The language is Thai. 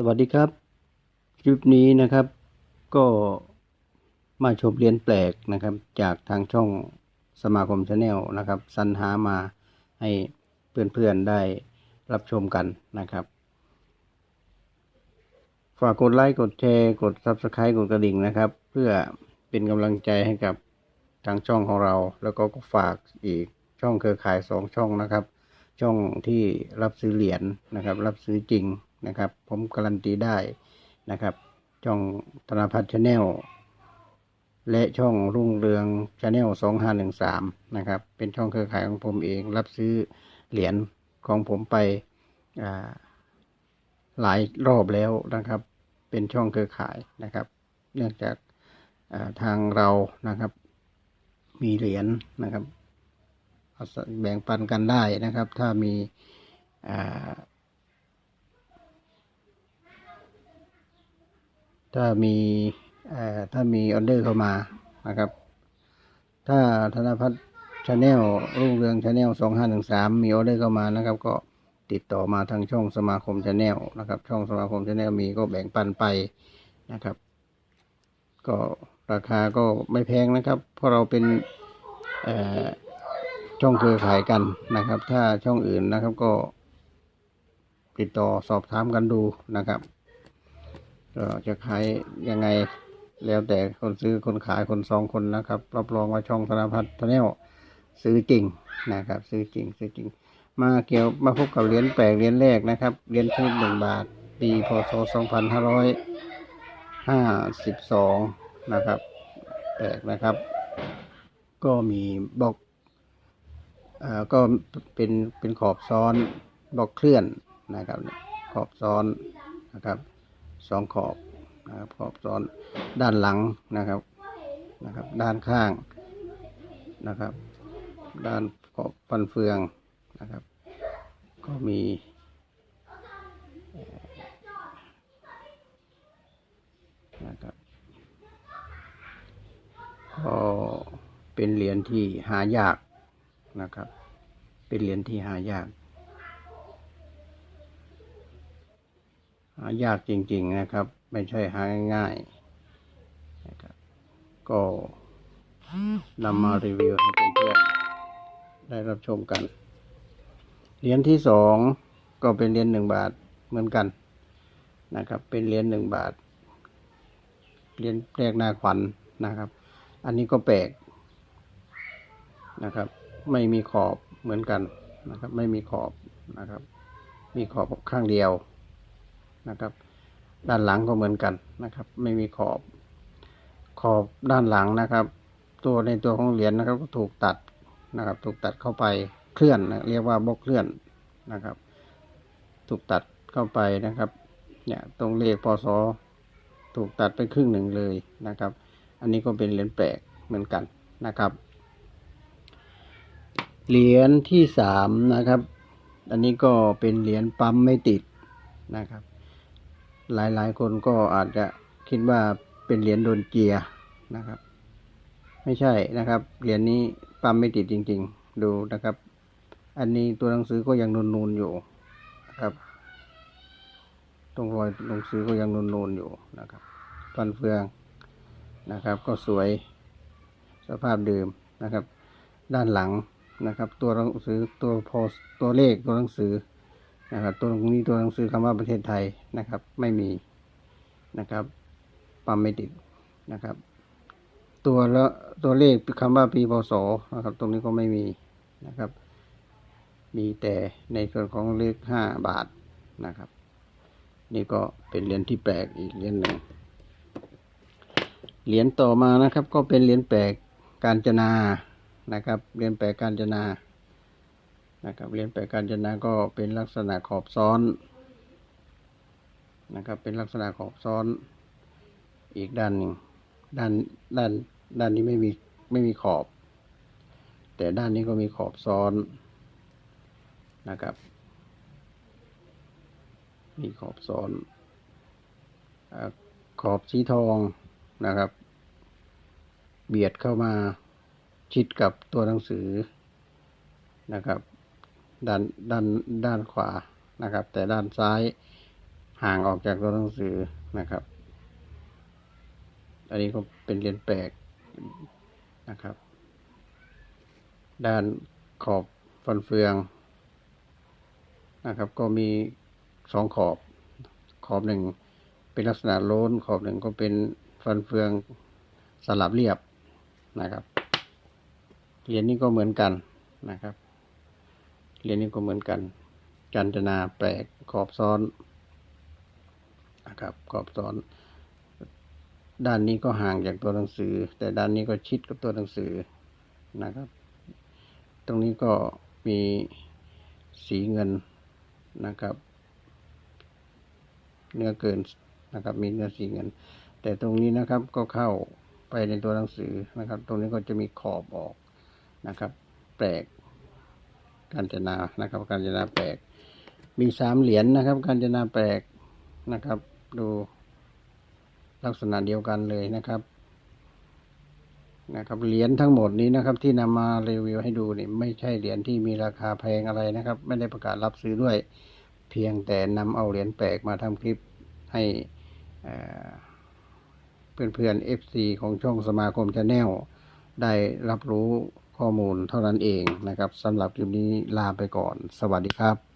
สวัสดีครับ คลิปนี้นะครับ ก็มาชมเรียนแปลกนะครับ จากทางช่องสมาคมชาแนลนะครับสรรหามาให้เพื่อนๆได้รับชมกันนะครับ ฝากกดไลค์กดแชร์กด Subscribe กดกระดิ่งนะครับ เพื่อเป็นกำลังใจให้กับทางช่องของเรา แล้วก็ฝากอีกช่องเครือข่ายสองช่องนะครับ ช่องที่รับซื้อเหรียญนะครับ รับซื้อจริง นะครับ ผมการันตีได้นะครับ ช่องธนพัฒน์ชาแนลและช่องรุ่งเรืองชาแนลสองห้าหนึ่งสามนะครับ เป็นช่องเครือข่ายของผมเองรับซื้อเหรียญของผมไปหลายรอบแล้วนะครับ เป็นช่องเครือข่ายนะครับ เนื่องจากาทางเรานะครับ มีเหรียญนะครับแบ่งปันกันได้นะครับ ถ้ามีอ่า ถ้ามีถ้ามีออเดอร์เข้ามานะครับ ถ้าธนพัฒน์ชาแนลรุ่งเรืองชาแนลสองห้าหนึ่งสามมีออเดอร์เข้ามานะครับ ก็ติดต่อมาทางช่องสมาคมชาแนลนะครับ ช่องสมาคมชาแนลมีก็แบ่งปันไปนะครับ ก็ราคาก็ไม่แพงนะครับ เพราะเราเป็นช่องเครือข่ายกันนะครับ ถ้าช่องอื่นนะครับก็ติดต่อสอบถามกันดูนะครับ ก็จะขายยังไงแล้วแต่คนซื้อคนขายคนสองคนนะครับรับรองว่าช่องธนพัฒน์ชาแนลซื้อจริงนะครับ ซื้อจริงซื้อจริง มาเกี่ยวมาพบกับเหรียญแปลกเหรียญแรกนะครับเหรียญชนิดหนึ่งบาท ปีพศสองพันห้าร้อยห้าสิบสองนะครับแปลกนะครับ ก็มีบอกอ่าก็เป็นเป็นขอบซ้อนบล็อกเคลื่อนนะครับ ขอบซ้อนนะครับ สองขอบนะครับขอบซ้อนด้านหลังนะครับนะครับ ด้านข้างนะครับ ด้านขอบฟันเฟืองนะครับ ก็มีนะครับก็เป็นเหรียญที่หายากนะครับ เป็นเหรียญที่หายาก หายากจริงๆนะครับ ไม่ใช่หาง่ายๆนะครับก็นำมารีวิวให้เพื่อนๆได้รับชมกัน เหรียญที่สองก็เป็นเหรียญหนึ่งบาทเหมือนกันนะครับ เป็นเหรียญหนึ่งบาท เหรียญแรกหน้าขวัญนะครับ อันนี้ก็แปลกนะครับ ไม่มีขอบเหมือนกันนะครับ ไม่มีขอบนะครับ มีขอบข้างเดียว นะครับ ด้านหลังก็เหมือนกันนะครับ ไม่มีขอบขอบด้านหลังนะครับ ตัวในตัวของเหรียญนะครับก็ถูกตัดนะครับ ถูกตัดเข้าไปเคลื่อนนะเรียกว่าบล็อกเคลื่อนนะครับ ถูกตัดเข้าไปนะครับเนี่ยตรงเลขพศถูกตัดไปครึ่งหนึ่งเลยนะครับ อันนี้ก็เป็นเหรียญแปลกเหมือนกันนะครับ เหรียญที่สามนะครับ อันนี้ก็เป็นเหรียญปั๊มไม่ติดนะครับ หลายๆ คนก็อาจจะคิดว่าเป็นเหรียญโดนเจียร์นะครับ ไม่ใช่นะครับเหรียญนี้ปั๊มไม่ติดจริง ๆ ดูนะครับ อันนี้ตัวหนังสือก็ยังนูนๆอยู่นะครับ ตรงรอยหนังสือก็ยังนูนๆอยู่นะครับฟันเฟืองนะครับ ก็สวยสภาพเดิมนะครับ ด้านหลังนะครับ ตัวหนังสือตัวโพสตัวเลขตัวหนังสือ นะครับตัวนี้ตัวหนังสือคำว่าประเทศไทยนะครับ ไม่มีนะครับปั๊มไม่ติดนะครับ ตัวละตัวเลขคำว่าปีพศนะครับ ตรงนี้ก็ไม่มีนะครับ มีแต่ในส่วนของเลขห้าบาทนะครับ นี่ก็เป็นเหรียญที่แปลกอีกเหรียญหนึ่งเหรียญต่อมานะครับ ก็เป็นเหรียญแปลกการจนานะครับเหรียญแปลกการจนา นะครับเหรียญแปลการจนาก็เป็นลักษณะขอบซ้อนนะครับ เป็นลักษณะขอบซ้อนอีกด้านหนึ่งด้านด้านด้านนี้ไม่มีไม่มีขอบ แต่ด้านนี้ก็มีขอบซ้อนนะครับ มีขอบซ้อนอขอบสีทองนะครับ เบียดเข้ามาชิดกับตัวหนังสือนะครับ ด้านด้านด้านขวานะครับ แต่ด้านซ้ายห่างออกจากตัวหนังสือนะครับ อันนี้ก็เป็นเรียญแปลกนะครับ ด้านขอบฟันเฟืองนะครับ ก็มีสองขอบขอบหนึ่งเป็นลักษณะโล้น ขอบหนึ่งก็เป็นฟันเฟืองสลับเรียบนะครับเหรียญนี้ก็เหมือนกันนะครับ เหรียญนี้ก็เหมือนกัน จันจนาแปลกขอบซ้อนนะครับขอบซ้อน ด้านนี้ก็ห่างจากตัวหนังสือ แต่ด้านนี้ก็ชิดกับตัวหนังสือนะครับ ตรงนี้ก็มีสีเงินนะครับ เนื้อเกินนะครับ มีเนื้อสีเงิน แต่ตรงนี้นะครับก็เข้าไปในตัวหนังสือนะครับ ตรงนี้ก็จะมีขอบออกนะครับ แปลก การจนานะครับ การจนาแปลก มีสามเหรียญนะครับ การจนาแปลกนะครับ ดูลักษณะเดียวกันเลยนะครับนะครับเหรียญทั้งหมดนี้นะครับ ที่นำมารีวิวให้ดูนี่ไม่ใช่เหรียญที่มีราคาแพงอะไรนะครับ ไม่ได้ประกาศรับซื้อด้วย เพียงแต่นำเอาเหรียญแปลกมาทำคลิปให้เเพื่อนๆ FC ของช่องสมาคมชาแนลได้รับรู้ ข้อมูลเท่านั้นเองนะครับสำหรับคลิปนี้ลาไปก่อน สวัสดีครับ